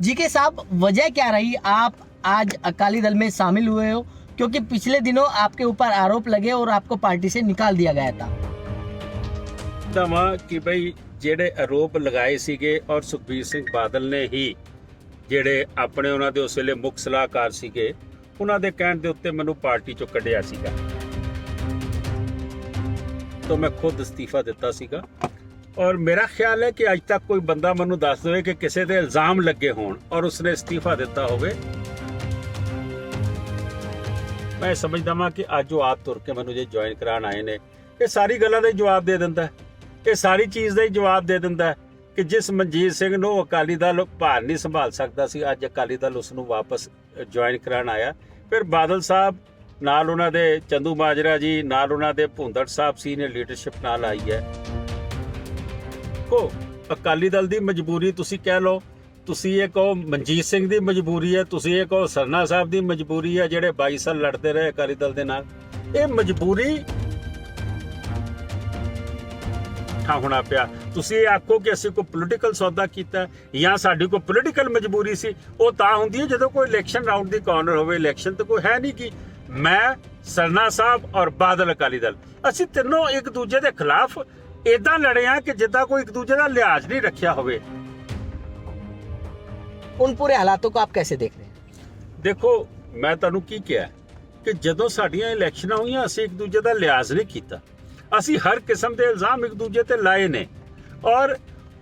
GK साहब वजह क्या रही आप आज अकाली दल में शामिल हुए हो क्योंकि पिछले दिनों आपके ऊपर आरोप लगे और आपको पार्टी से निकाल दिया गया था ਦਵਾਂ ਕਿ ਬਈ ਜਿਹੜੇ ਆਰੋਪ ਲਗਾਏ ਸੀਗੇ ਔਰ ਸੁਖਬੀਰ ਸਿੰਘ ਬਾਦਲ ਨੇ ਹੀ ਜਿਹੜੇ ਆਪਣੇ ਉਹਨਾਂ ਦੇ ਉਸ ਵੇਲੇ ਮੁੱਖ ਸਲਾਹਕਾਰ ਸੀਗੇ ਉਹਨਾਂ ਦੇ ਕਹਿਣ ਦੇ ਉੱਤੇ ਮੈਨੂੰ ਪਾਰਟੀ ਚੋਂ ਕੱਢਿਆ ਸੀਗਾ ਤੋਂ ਮੈਂ ਖੁਦ ਅਸਤੀਫਾ ਦਿੱਤਾ ਸੀਗਾ ਔਰ ਮੇਰਾ ਖਿਆਲ ਹੈ ਕਿ ਅੱਜ ਤੱਕ ਕੋਈ ਬੰਦਾ ਮੈਨੂੰ ਦੱਸ ਦੇਵੇ ਕਿ ਕਿਸੇ ਤੇ ਇਲਜ਼ਾਮ ਲੱਗੇ ਹੋਣ ਔਰ ਉਸਨੇ ਅਸਤੀਫਾ ਦਿੱਤਾ ਹੋਵੇ। ਮੈਂ ਸਮਝਦਾ ਹਾਂ ਕਿ ਅੱਜ ਉਹ ਆਪ ਤੁਰ ਕੇ ਮੈਨੂੰ ਜੇ ਜੁਆਇਨ ਕਰਾਉਣ ਆਏ ਨੇ। ਇਹ ਸਾਰੀ ਗੱਲਾਂ ਦਾ ਹੀ ਜਵਾਬ ਦੇ ਦਿੰਦਾ ਇਹ ਸਾਰੀ ਚੀਜ਼ ਦਾ ਹੀ ਜਵਾਬ ਦੇ ਦਿੰਦਾ ਕਿ ਜਿਸ ਮਨਜੀਤ ਸਿੰਘ ਨੂੰ ਅਕਾਲੀ ਦਲ ਭਾਰ ਨਹੀਂ ਸੰਭਾਲ ਸਕਦਾ ਸੀ, ਅੱਜ ਅਕਾਲੀ ਦਲ ਉਸ ਨੂੰ ਵਾਪਸ ਜੁਆਇਨ ਕਰਾਉਣ ਆਇਆ। ਫਿਰ ਬਾਦਲ ਸਾਹਿਬ ਨਾਲ ਉਹਨਾਂ ਦੇ ਚੰਦੂ ਮਾਜਰਾ ਜੀ, ਨਾਲ ਉਹਨਾਂ ਦੇ ਭੁੰਦੜ ਸਾਹਿਬ ਸੀਨੀਅਰ ਲੀਡਰਸ਼ਿਪ ਨਾਲ ਆਈ ਹੈ। ਕੋ ਅਕਾਲੀ ਦਲ ਦੀ ਮਜਬੂਰੀ ਤੁਸੀਂ ਕਹਿ ਲਓ, ਤੁਸੀਂ ਇਹ ਕਹੋ ਮਨਜੀਤ ਸਿੰਘ ਦੀ ਮਜਬੂਰੀ ਹੈ, ਤੁਸੀਂ ਇਹ ਕਹੋ ਸਰਨਾ ਸਾਹਿਬ ਦੀ ਮਜਬੂਰੀ ਹੈ, ਜਿਹੜੇ 22 ਸਾਲ ਲੜਦੇ ਰਹੇ ਅਕਾਲੀ ਦਲ ਦੇ ਨਾਲ। ਇਹ ਮਜਬੂਰੀ ਠਾ ਹੋਣਾ ਪਿਆ। ਤੁਸੀਂ ਇਹ ਆਖੋ ਕਿ ਅਸੀਂ ਕੋਈ ਪੋਲੀਟੀਕਲ ਸੌਦਾ ਕੀਤਾ ਜਾਂ ਸਾਡੀ ਕੋਈ ਪੋਲੀਟੀਕਲ ਮਜਬੂਰੀ ਸੀ, ਉਹ ਤਾਂ ਹੁੰਦੀ ਹੈ ਜਦੋਂ ਕੋਈ ਇਲੈਕਸ਼ਨ ਰਾਉਂਡ ਦੀ ਕਾਰਨਰ ਹੋਵੇ ਇਲੈਕਸ਼ਨ ਤਾਂ ਕੋਈ ਹੈ ਨਹੀਂ ਕਿ। ਮੈਂ, ਸਰਨਾ ਸਾਹਿਬ ਔਰ ਬਾਦਲ ਅਕਾਲੀ ਦਲ, ਅਸੀਂ ਤਿੰਨੋਂ ਇੱਕ ਦੂਜੇ ਦੇ ਖਿਲਾਫ ਇਦਾਂ ਲੜੇ ਆ ਕਿ ਜਿੱਦਾਂ ਕੋਈ ਇੱਕ ਦੂਜੇ ਦਾ ਲਿਹਾਜ਼ ਨਹੀਂ ਰੱਖਿਆ ਹੋਵੇ उन पूरे हालातों को आप कैसे देख रहे हैं ਦੇਖੋ ਮੈਂ ਤੁਹਾਨੂੰ ਕੀ ਕਿਹਾ ਕਿ ਜਦੋਂ ਸਾਡੀਆਂ ਇਲੈਕਸ਼ਨਾਂ ਹੋਈਆਂ ਅਸੀਂ ਇੱਕ ਦੂਜੇ ਦਾ ਲਿਹਾਜ਼ ਨਹੀਂ ਕੀਤਾ ਅਸੀਂ ਹਰ ਕਿਸਮ ਦੇ ਇਲਜ਼ਾਮ ਇੱਕ ਦੂਜੇ ਤੇ ਲਾਏ ਨੇ ਔਰ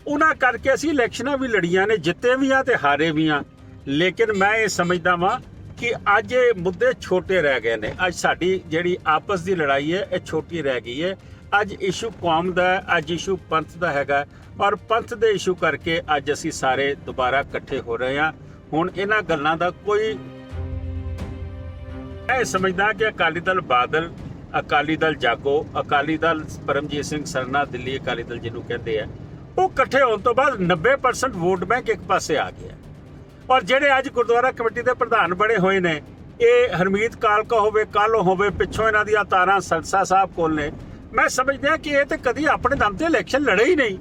ਉਹਨਾਂ ਕਰਕੇ ਅਸੀਂ ਇਲੈਕਸ਼ਨਾਂ ਵੀ ਲੜੀਆਂ ਨੇ ਜਿੱਤੇ ਵੀ ਆ ਤੇ ਹਾਰੇ ਵੀ ਆ ਲੇਕਿਨ ਮੈਂ ਇਹ ਸਮਝਦਾ ਵਾਂ ਕਿ ਅੱਜ ਇਹ ਮੁੱਦੇ ਛੋਟੇ ਰਹਿ ਗਏ ਨੇ ਅੱਜ ਸਾਡੀ ਜਿਹੜੀ ਆਪਸ ਦੀ ਲੜਾਈ ਹੈ ਇਹ ਛੋਟੀ ਰਹਿ ਗਈ ਹੈ ਅੱਜ ਇਸ਼ੂ ਕੌਮ ਦਾ ਹੈ, ਅੱਜ ਇਸ਼ੂ ਪੰਥ ਦਾ ਹੈਗਾ ਔਰ ਪੰਥ ਦੇ ਇਸ਼ੂ ਕਰਕੇ ਅੱਜ ਅਸੀਂ ਸਾਰੇ ਦੁਬਾਰਾ ਇਕੱਠੇ ਹੋ ਰਹੇ ਹਾਂ। ਹੁਣ ਇਹਨਾਂ ਗੱਲਾਂ ਦਾ ਕੋਈ ਇਹ ਸਮਝਦਾ ਕਿ ਅਕਾਲੀ ਦਲ ਬਾਦਲ, ਅਕਾਲੀ ਦਲ ਜਾਗੋ, ਅਕਾਲੀ ਦਲ ਪਰਮਜੀਤ ਸਿੰਘ ਸਰਨਾ, ਦਿੱਲੀ ਅਕਾਲੀ ਦਲ ਜਿਹਨੂੰ ਕਹਿੰਦੇ ਆ, ਉਹ ਇਕੱਠੇ ਹੋਣ ਤੋਂ ਬਾਅਦ 90% ਵੋਟ ਬੈਂਕ ਇੱਕ ਪਾਸੇ ਆ ਗਿਆ। ਔਰ ਜਿਹੜੇ ਅੱਜ ਗੁਰਦੁਆਰਾ ਕਮੇਟੀ ਦੇ ਪ੍ਰਧਾਨ ਬਣੇ ਹੋਏ ਨੇ, ਇਹ ਹਰਮੀਤ ਕਾਲਕਾ ਹੋਵੇ ਕਾਲੋ ਹੋਵੇ, ਪਿੱਛੋਂ ਇਹਨਾਂ ਦੀਆਂ ਤਾਰਾਂ ਸਰਸਾ ਸਾਹਿਬ ਕੋਲ ਨੇ। ਮੈਂ ਸਮਝਦਾ ਕਿ ਇਹ ਤੇ ਕਦੀ ਆਪਣੇ ਦਮ ਤੇ ਇਲੈਕਸ਼ਨ ਲੜੇ ਹੀ ਨਹੀਂ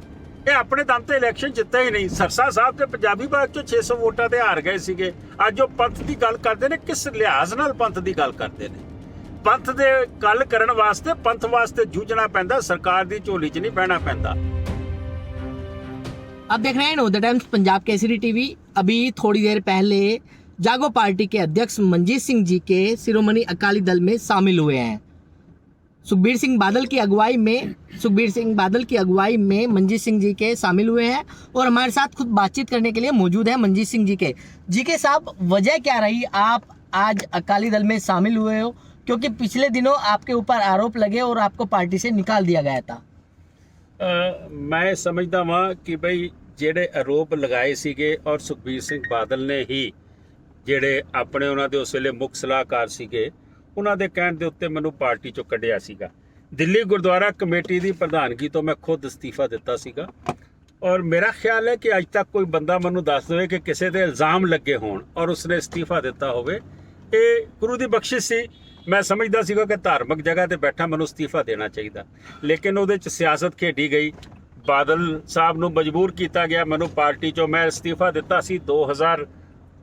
ਇਹ ਆਪਣੇ ਦਮ ਤੇ ਇਲੈਕਸ਼ਨ ਜਿੱਤੇ ਹੀ ਨਹੀਂ ਸਰਸਾ ਸਾਹਿਬ ਤੇ ਪੰਜਾਬੀ ਬਾਗ ਚੋਂ 600 ਵੋਟਾਂ ਤੇ ਹਾਰ ਗਏ ਸੀਗੇ ਅੱਜ ਉਹ ਪੰਥ ਦੀ ਗੱਲ ਕਰਦੇ ਨੇ ਕਿਸ ਲਿਹਾਜ਼ ਨਾਲ ਪੰਥ ਦੀ ਗੱਲ ਕਰਦੇ ਨੇ ਪੰਥ ਦੇ ਗੱਲ ਕਰਨ ਵਾਸਤੇ ਪੰਥ ਵਾਸਤੇ ਜੂਝਣਾ ਪੈਂਦਾ ਸਰਕਾਰ ਦੀ ਝੋਲੀ 'ਚ ਨਹੀਂ ਬਹਿਣਾ ਪੈਂਦਾ आप देख रहे हैं Navodaya Times Punjab Kesari TV अभी थोड़ी देर पहले जागो पार्टी के अध्यक्ष मंजीत सिंह जी के शिरोमणि अकाली दल में शामिल हुए हैं सुखबीर सिंह बादल की अगुवाई में सुखबीर सिंह बादल की अगुवाई में मंजीत सिंह जी के शामिल हुए हैं और हमारे साथ खुद बातचीत करने के लिए मौजूद है मंजीत सिंह जी के जी के साहब वजह क्या रही आप आज अकाली दल में शामिल हुए हो क्योंकि पिछले दिनों आपके ऊपर आरोप लगे और आपको पार्टी से निकाल दिया गया था ਅ, ਮੈਂ ਸਮਝਦਾ ਵਾਂ ਕਿ ਬਈ ਜਿਹੜੇ ਆਰੋਪ ਲਗਾਏ ਸੀਗੇ ਔਰ ਸੁਖਬੀਰ ਸਿੰਘ ਬਾਦਲ ਨੇ ਹੀ ਜਿਹੜੇ ਆਪਣੇ ਉਹਨਾਂ ਦੇ ਉਸ ਵੇਲੇ ਮੁੱਖ ਸਲਾਹਕਾਰ ਸੀਗੇ ਉਹਨਾਂ ਦੇ ਕਹਿਣ ਦੇ ਉੱਤੇ ਮੈਨੂੰ ਪਾਰਟੀ ਚੋਂ ਕੱਢਿਆ ਸੀਗਾ। ਦਿੱਲੀ ਗੁਰਦੁਆਰਾ ਕਮੇਟੀ ਦੀ ਪ੍ਰਧਾਨਗੀ ਤੋਂ ਮੈਂ ਖੁਦ ਅਸਤੀਫਾ ਦਿੱਤਾ ਸੀਗਾ। ਔਰ ਮੇਰਾ ਖਿਆਲ ਹੈ ਕਿ ਅੱਜ ਤੱਕ ਕੋਈ ਬੰਦਾ ਮੈਨੂੰ ਦੱਸ ਦੇਵੇ ਕਿ ਕਿਸੇ ਤੇ ਇਲਜ਼ਾਮ ਲੱਗੇ ਹੋਣ ਔਰ ਉਸਨੇ ਅਸਤੀਫਾ ਦਿੱਤਾ ਹੋਵੇ। ਇਹ ਗੁਰੂ ਦੀ ਬਖਸ਼ਿਸ਼ ਸੀ। ਮੈਂ ਸਮਝਦਾ ਸੀਗਾ ਕਿ ਧਾਰਮਿਕ ਜਗ੍ਹਾ ਤੇ ਬੈਠਾ ਮੈਨੂੰ ਅਸਤੀਫਾ ਦੇਣਾ ਚਾਹੀਦਾ। ਲੇਕਿਨ ਉਹਦੇ ਚ ਸਿਆਸਤ ਖੇਡੀ ਗਈ। ਬਾਦਲ ਸਾਹਿਬ ਨੂੰ ਮਜਬੂਰ ਕੀਤਾ ਗਿਆ। ਮੈਨੂੰ ਪਾਰਟੀ ਚੋਂ ਮੈਂ ਅਸਤੀਫਾ ਦਿੱਤਾ ਸੀ। 2000 ਅ,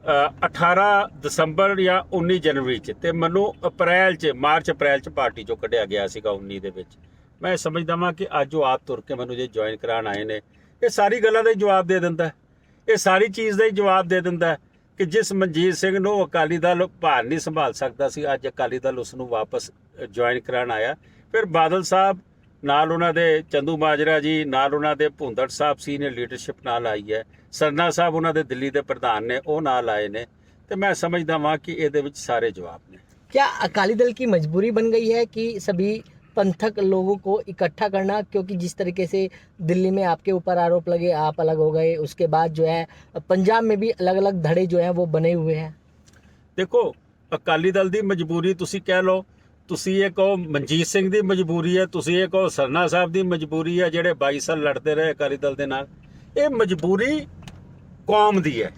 18 ਦਸੰਬਰ ਜਾਂ 19 ਜਨਵਰੀ ਚ ਤੇ ਮੈਨੂੰ ਅਪ੍ਰੈਲ ਚ, ਮਾਰਚ, ਅਪ੍ਰੈਲ ਚ ਪਾਰਟੀ ਚੋਂ ਕੱਢਿਆ ਗਿਆ ਸੀਗਾ 19 ਦੇ ਵਿੱਚ। ਮੈਂ ਸਮਝਦਾ ਹਾਂ ਕਿ ਅੱਜ ਉਹ ਆਪ ਤੁਰ ਕੇ ਮੈਨੂੰ ਜੇ ਜੁਆਇਨ ਕਰਾਉਣ ਆਏ ਨੇ, ਇਹ ਸਾਰੀ ਗੱਲਾਂ ਦਾ ਹੀ ਜਵਾਬ ਦੇ ਦਿੰਦਾ ਇਹ ਸਾਰੀ ਚੀਜ਼ ਦਾ ਹੀ ਜਵਾਬ ਦੇ ਦਿੰਦਾ ਕਿ ਜਿਸ ਮਨਜੀਤ ਸਿੰਘ ਨੂੰ ਅਕਾਲੀ ਦਲ ਭਾਰ ਨਹੀਂ ਸੰਭਾਲ ਸਕਦਾ ਸੀ, ਅੱਜ ਅਕਾਲੀ ਦਲ ਉਸ ਨੂੰ ਵਾਪਸ ਜੁਆਇਨ ਕਰਾਉਣ ਆਇਆ। ਫਿਰ ਬਾਦਲ ਸਾਹਿਬ ਨਾਲ ਉਹਨਾਂ ਦੇ ਚੰਦੂ ਮਾਜਰਾ ਜੀ ਨਾਲ ਉਹਨਾਂ ਦੇ ਭੁੰਦੜ ਸਾਹਿਬ ਸੀਨੀਅਰ ਲੀਡਰਸ਼ਿਪ ਨਾਲ ਆਈ ਹੈ ਸਰਨਾ ਸਾਹਿਬ ਉਹਨਾਂ ਦੇ ਦਿੱਲੀ ਦੇ ਪ੍ਰਧਾਨ ਨੇ ਉਹ ਨਾਲ ਆਏ ਨੇ ਤੇ ਮੈਂ ਸਮਝਦਾ ਵਾਂ ਕਿ ਇਹਦੇ ਵਿੱਚ ਸਾਰੇ ਜਵਾਬ ਨੇ क्या अकाली दल की मजबूरी बन गई है कि सभी पंथक लोगों को इकट्ठा करना क्योंकि जिस तरीके से दिल्ली में आपके ऊपर आरोप लगे आप अलग हो गए उसके बाद जो है पंजाब में भी अलग अलग धड़े जो हैं वो बने हुए हैं ਦੇਖੋ ਅਕਾਲੀ ਦਲ ਦੀ ਮਜਬੂਰੀ ਤੁਸੀਂ ਕਹਿ ਲਓ ਤੁਸੀਂ ਇਹ ਕਹੋ ਮਨਜੀਤ ਸਿੰਘ ਦੀ ਮਜਬੂਰੀ ਹੈ, ਤੁਸੀਂ ਇਹ ਕਹੋ ਸਰਨਾ ਸਾਹਿਬ ਦੀ ਮਜਬੂਰੀ ਹੈ ਜਿਹੜੇ 22 ਸਾਲ ਲੜਦੇ ਰਹੇ ਅਕਾਲੀ ਦਲ ਦੇ ਨਾਲ। ਇਹ ਮਜਬੂਰੀ ਕੌਮ ਦੀ ਹੈ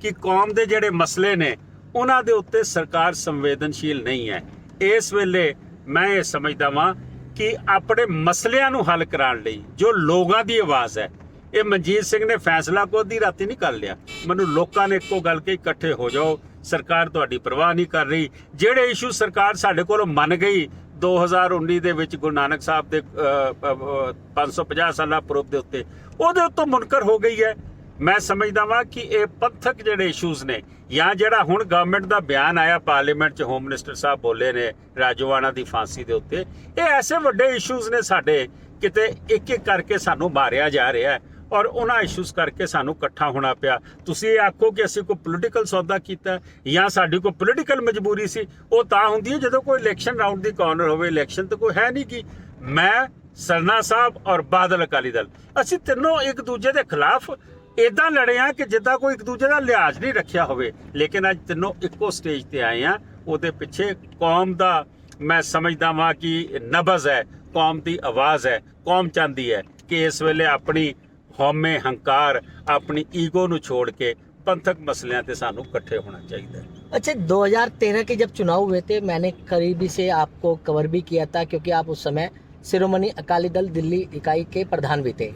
ਕਿ ਕੌਮ ਦੇ ਜਿਹੜੇ ਮਸਲੇ ਨੇ, ਉਹਨਾਂ ਦੇ ਉੱਤੇ ਸਰਕਾਰ ਸੰਵੇਦਨਸ਼ੀਲ ਨਹੀਂ ਹੈ। ਇਸ ਵੇਲੇ ਮੈਂ ਇਹ ਸਮਝਦਾ ਵਾਂ ਕਿ ਆਪਣੇ ਮਸਲਿਆਂ ਨੂੰ ਹੱਲ ਕਰਾਉਣ ਲਈ ਜੋ ਲੋਕਾਂ ਦੀ ਆਵਾਜ਼ ਹੈ, ਇਹ ਮਨਜੀਤ ਸਿੰਘ ਨੇ ਫੈਸਲਾ ਕੋਈ ਅੱਧੀ ਰਾਤੀ ਨਹੀਂ ਕਰ ਲਿਆ। ਮੈਨੂੰ ਲੋਕਾਂ ਨੇ ਇੱਕੋ ਗੱਲ ਕਹੀ, ਇਕੱਠੇ ਹੋ ਜਾਓ। ਸਰਕਾਰ ਤੁਹਾਡੀ ਪਰਵਾਹ ਨਹੀਂ ਕਰ ਰਹੀ। ਜਿਹੜੇ ਇਸ਼ੂ ਸਰਕਾਰ ਸਾਡੇ ਕੋਲੋਂ ਮੰਨ ਗਈ 2019 ਦੇ ਵਿੱਚ ਗੁਰੂ ਨਾਨਕ ਸਾਹਿਬ ਦੇ ਅ, ਅ, 550 ਸਾਲਾ ਪੁਰਬ ਦੇ ਉੱਤੇ ਉਹਦੇ ਉੱਤੋਂ ਮੁਨਕਰ ਹੋ ਗਈ ਹੈ। ਮੈਂ ਸਮਝਦਾ ਵਾਂ ਕਿ ਇਹ ਪੰਥਕ ਜਿਹੜੇ ਇਸ਼ੂਜ਼ ਨੇ ਜਾਂ ਜਿਹੜਾ ਹੁਣ ਗਵਰਨਮੈਂਟ ਦਾ ਬਿਆਨ ਆਇਆ ਪਾਰਲੀਮੈਂਟ 'ਚ ਹੋਮ ਮਿਨਿਸਟਰ ਸਾਹਿਬ ਬੋਲੇ ਨੇ ਰਾਜੋਆਣਾ ਦੀ ਫਾਂਸੀ ਦੇ ਉੱਤੇ ਇਹ ਐਸੇ ਵੱਡੇ ਇਸ਼ੂਜ਼ ਨੇ ਸਾਡੇ ਕਿਤੇ ਇੱਕ ਇੱਕ ਕਰਕੇ ਸਾਨੂੰ ਮਾਰਿਆ ਜਾ ਰਿਹਾ ਹੈ। ਔਰ ਉਹਨਾਂ ਇਸ਼ੂਜ਼ ਕਰਕੇ ਸਾਨੂੰ ਇਕੱਠਾ ਹੋਣਾ ਪਿਆ। ਤੁਸੀਂ ਇਹ ਆਖੋ ਕਿ ਅਸੀਂ ਕੋਈ ਪੋਲੀਟੀਕਲ ਸੌਦਾ ਕੀਤਾ ਜਾਂ ਸਾਡੀ ਕੋਈ ਪੋਲੀਟੀਕਲ ਮਜਬੂਰੀ ਸੀ, ਉਹ ਤਾਂ ਹੁੰਦੀ ਹੈ ਜਦੋਂ ਕੋਈ ਇਲੈਕਸ਼ਨ ਰਾਊਂਡ ਦੀ ਕਾਰਨਰ ਹੋਵੇ ਇਲੈਕਸ਼ਨ ਤਾਂ ਕੋਈ ਹੈ ਨਹੀਂ ਕਿ। ਮੈਂ, ਸਰਨਾ ਸਾਹਿਬ ਔਰ ਬਾਦਲ ਅਕਾਲੀ ਦਲ, ਅਸੀਂ ਤਿੰਨੋਂ ਇੱਕ ਦੂਜੇ ਦੇ ਖਿਲਾਫ ਇਦਾਂ ਲੜੇ ਆ ਕਿ ਜਿੱਦਾਂ ਕੋਈ ਇੱਕ ਦੂਜੇ ਦਾ ਲਿਹਾਜ਼ ਨਹੀਂ ਰੱਖਿਆ ਹੋਵੇ। ਲੇਕਿਨ ਅੱਜ ਤਿੰਨੋਂ ਇੱਕੋ ਸਟੇਜ ਤੇ ਆਏ ਆ ਉਹਦੇ ਪਿੱਛੇ ਕੌਮ ਦਾ ਮੈਂ ਸਮਝਦਾ ਵਾਂ ਕਿ ਨਬਜ਼ ਹੈ, ਕੌਮ ਦੀ ਆਵਾਜ਼ ਹੈ, ਕੌਮ ਚਾਹੁੰਦੀ ਹੈ ਕਿ ਇਸ ਵੇਲੇ ਆਪਣੀ ਹਉਮੈ ਹੰਕਾਰ ਆਪਣੀ ਈਗੋ ਨੂੰ ਛੋੜ ਕੇ ਪੰਥਕ ਮਸਲਿਆਂ ਤੇ ਸਾਨੂੰ ਇਕੱਠੇ ਹੋਣਾ ਚਾਹੀਦਾ ਹੈ अच्छा 2013 के जब चुनाव हुए थे मैंने करीबी से आपको कवर भी किया था क्योंकि आप उस समय शिरोमणि अकाली दल दिल्ली इकाई के प्रधान भी थे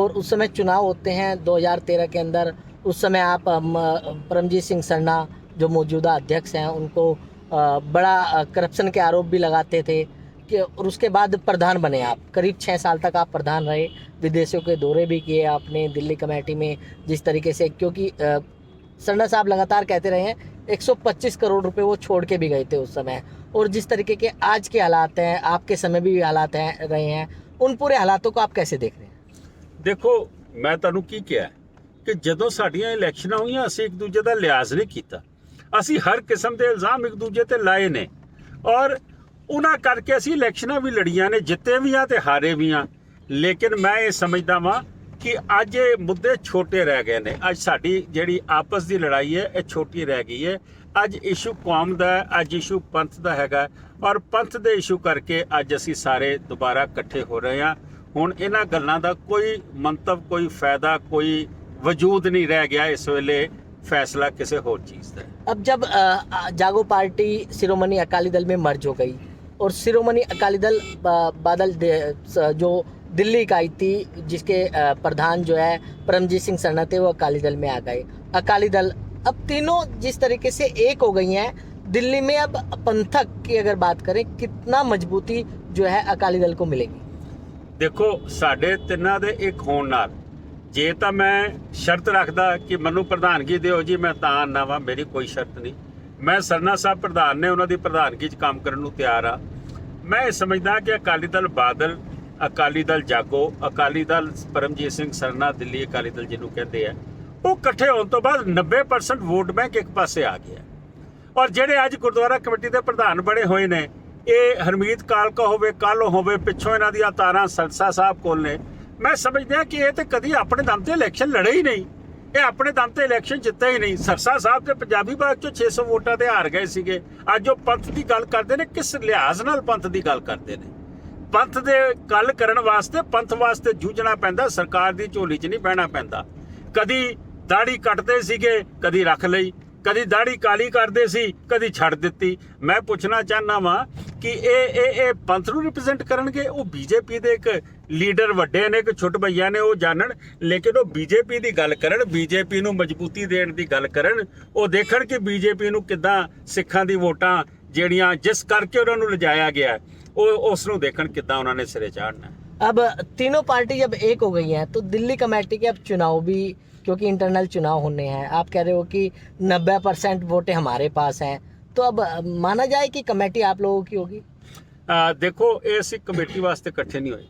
और उस समय चुनाव होते हैं 2013 के अंदर उस समय आप अम, परमजीत सिंह सरना जो मौजूदा अध्यक्ष हैं उनको अ, बड़ा करप्शन के आरोप भी लगाते थे कि और उसके बाद प्रधान बने आप करीब छः साल तक आप प्रधान रहे विदेशों के दौरे भी किए आपने दिल्ली कमेटी में जिस तरीके से क्योंकि अ, सरना साहब लगातार कहते रहे हैं 125 करोड़ रुपए वो छोड़ के भी गए थे उस समय और जिस तरीके के आज के हालात हैं आपके समय भी हालात हैं रहे हैं उन पूरे हालातों को आप कैसे देख रहे हैं ਦੇਖੋ ਮੈਂ ਤੁਹਾਨੂੰ ਕੀ ਕਿਹਾ ਕਿ ਜਦੋਂ ਸਾਡੀਆਂ ਇਲੈਕਸ਼ਨਾਂ ਹੋਈਆਂ ਅਸੀਂ ਇੱਕ ਦੂਜੇ ਦਾ ਲਿਹਾਜ਼ ਨਹੀਂ ਕੀਤਾ ਅਸੀਂ ਹਰ ਕਿਸਮ ਦੇ ਇਲਜ਼ਾਮ ਇੱਕ ਦੂਜੇ ਤੇ ਲਾਏ ਨੇ ਔਰ ਉਹਨਾਂ ਕਰਕੇ ਅਸੀਂ ਇਲੈਕਸ਼ਨਾਂ ਵੀ ਲੜੀਆਂ ਨੇ ਜਿੱਤੇ ਵੀ ਆ ਤੇ ਹਾਰੇ ਵੀ ਆ ਲੇਕਿਨ ਮੈਂ ਇਹ ਸਮਝਦਾ ਵਾਂ ਕਿ ਅੱਜ ਇਹ ਮੁੱਦੇ ਛੋਟੇ ਰਹਿ ਗਏ ਨੇ ਅੱਜ ਸਾਡੀ ਜਿਹੜੀ ਆਪਸ ਦੀ ਲੜਾਈ ਹੈ ਇਹ ਛੋਟੀ ਰਹਿ ਗਈ ਹੈ ਅੱਜ ਇਸ਼ੂ ਕੌਮ ਦਾ ਹੈ ਅੱਜ ਇਸ਼ੂ ਪੰਥ ਦਾ ਹੈਗਾ ਔਰ ਪੰਥ ਦੇ ਇਸ਼ੂ ਕਰਕੇ ਅੱਜ ਅਸੀਂ ਸਾਰੇ ਦੁਬਾਰਾ ਇਕੱਠੇ ਹੋ ਰਹੇ ਹਾਂ ਹੁਣ ਇਹਨਾਂ ਗੱਲਾਂ ਦਾ ਕੋਈ ਮੰਤਵ ਕੋਈ ਫਾਇਦਾ ਕੋਈ ਵਜੂਦ ਨਹੀਂ ਰਹਿ ਗਿਆ ਇਸ ਵੇਲੇ ਫੈਸਲਾ ਕਿਸੇ ਹੋਰ ਚੀਜ਼ ਦਾ ਹੈ अब जब अ, अ, जागो पार्टी शिरोमणि अकाली दल में मर्ज हो गई और शिरोमणि अकाली दल अ, बादल दे- स- जो दिल्ली इकाई थी जिसके अ, प्रधान जो है परमजीत सिंह सरना थे वो अकाली दल में आ गए अकाली दल अब तीनों जिस तरीके से एक हो गई हैं दिल्ली में अब पंथक की अगर बात करें कितना मजबूती जो है अकाली दल को मिलेगी ਦੇਖੋ ਸਾਡੇ ਤਿੰਨਾਂ ਦੇ ਇੱਕ ਹੋਣ ਨਾਲ ਜੇ ਤਾਂ ਮੈਂ ਸ਼ਰਤ ਰੱਖਦਾ ਕਿ ਮੈਨੂੰ ਪ੍ਰਧਾਨਗੀ ਦਿਓ ਜੀ ਮੈਂ ਤਾਂ ਆਨਾ ਵਾਂ ਮੇਰੀ ਕੋਈ ਸ਼ਰਤ ਨਹੀਂ ਮੈਂ ਸਰਨਾ ਸਾਹਿਬ ਪ੍ਰਧਾਨ ਨੇ ਉਹਨਾਂ ਦੀ ਪ੍ਰਧਾਨਗੀ 'ਚ ਕੰਮ ਕਰਨ ਨੂੰ ਤਿਆਰ ਆ। ਮੈਂ ਇਹ ਸਮਝਦਾ ਕਿ ਅਕਾਲੀ ਦਲ ਬਾਦਲ, ਅਕਾਲੀ ਦਲ ਜਾਗੋ, ਅਕਾਲੀ ਦਲ ਪਰਮਜੀਤ ਸਿੰਘ ਸਰਨਾ, ਦਿੱਲੀ ਅਕਾਲੀ ਦਲ ਜਿਹਨੂੰ ਕਹਿੰਦੇ ਆ, ਉਹ ਇਕੱਠੇ ਹੋਣ ਤੋਂ ਬਾਅਦ 90% ਵੋਟ ਬੈਂਕ ਇੱਕ ਪਾਸੇ ਆ ਗਿਆ। ਔਰ ਜਿਹੜੇ ਅੱਜ ਗੁਰਦੁਆਰਾ ਕਮੇਟੀ ਦੇ ਪ੍ਰਧਾਨ ਬਣੇ ਹੋਏ ਨੇ, ਇਹ ਹਰਮੀਤ ਕਾਲਕਾ ਹੋਵੇ ਕੱਲ ਹੋਵੇ, ਪਿੱਛੋਂ ਇਹਨਾਂ ਦੀਆਂ ਤਾਰਾਂ ਸਰਸਾ ਸਾਹਿਬ ਕੋਲ ਨੇ। ਮੈਂ ਸਮਝਦਾ ਕਿ ਇਹ ਤੇ ਕਦੀ ਆਪਣੇ ਦਮ ਤੇ ਇਲੈਕਸ਼ਨ ਲੜੇ ਹੀ ਨਹੀਂ। ਇਹ ਆਪਣੇ ਦਮ ਤੇ ਇਲੈਕਸ਼ਨ ਜਿੱਤੇ ਹੀ ਨਹੀਂ। ਸਰਸਾ ਸਾਹਿਬ ਤੇ ਪੰਜਾਬੀ ਬਾਗ ਚੋਂ 600 ਵੋਟਾਂ ਤੇ ਹਾਰ ਗਏ ਸੀਗੇ। ਅੱਜ ਉਹ ਪੰਥ ਦੀ ਗੱਲ ਕਰਦੇ ਨੇ, ਕਿਸ ਲਿਹਾਜ਼ ਨਾਲ ਪੰਥ ਦੀ ਗੱਲ ਕਰਦੇ ਨੇ? ਪੰਥ ਦੇ ਗੱਲ ਕਰਨ ਵਾਸਤੇ, ਪੰਥ ਵਾਸਤੇ ਜੂਝਣਾ ਪੈਂਦਾ, ਸਰਕਾਰ ਦੀ ਝੋਲੀ 'ਚ ਨਹੀਂ ਬਹਿਣਾ ਪੈਂਦਾ। ਕਦੀ ਦਾੜੀ ਕੱਟਦੇ ਸੀਗੇ, ਕਦੀ ਰੱਖ ਲਈ, ਕਦੀ ਦਾੜੀ ਕਾਲੀ ਕਰਦੇ ਸੀ, ਕਦੀ ਛੱਡ ਦਿੱਤੀ। ਮੈਂ ਪੁੱਛਣਾ ਚਾਹਨਾ ਵਾਂ ਕਿ ਇਹ ਇਹ ਇਹ ਪੰਥ ਨੂੰ ਰਿਪਰੈਜ਼ੈਂਟ ਕਰਨਗੇ? ਉਹ ਬੀਜੇਪੀ ਦੇ ਇੱਕ ਲੀਡਰ ਵੱਡੇ ਨੇ ਕਿ ਛੁੱਟ ਭਈਆ ਨੇ ਉਹ ਜਾਣਨ ਲੇਕਿਨ ਉਹ ਬੀਜੇਪੀ ਦੀ ਗੱਲ ਕਰਨ ਬੀਜੇਪੀ ਨੂੰ ਮਜ਼ਬੂਤੀ ਦੇਣ ਦੀ ਗੱਲ ਕਰਨ ਉਹ ਦੇਖਣ ਕਿ ਬੀਜੇਪੀ ਨੂੰ ਕਿੱਦਾਂ ਸਿੱਖਾਂ ਦੀ ਵੋਟਾਂ ਜਿਹੜੀਆਂ ਜਿਸ ਕਰਕੇ ਉਹਨਾਂ ਨੂੰ ਲਿਜਾਇਆ ਗਿਆ ਹੈ, ਉਹ ਉਸ ਨੂੰ ਦੇਖਣ ਕਿੱਦਾਂ ਉਹਨਾਂ ਨੇ ਸਿਰੇ ਚਾੜਨਾ ਹੈ। अब तीनों पार्टी जब एक हो गई हैं तो दिल्ली कमेटी के अब चुनाव भी क्योंकि इंटरनल चुनाव होने हैं आप कह रहे हो कि 90 परसेंट वोटें हमारे पास हैं तो अब अ, माना जाए कि कमेटी आप लोगों की होगी ਆ ਦੇਖੋ ਇਹ ਅਸੀਂ ਕਮੇਟੀ ਵਾਸਤੇ ਇਕੱਠੇ ਨਹੀਂ ਹੋਏ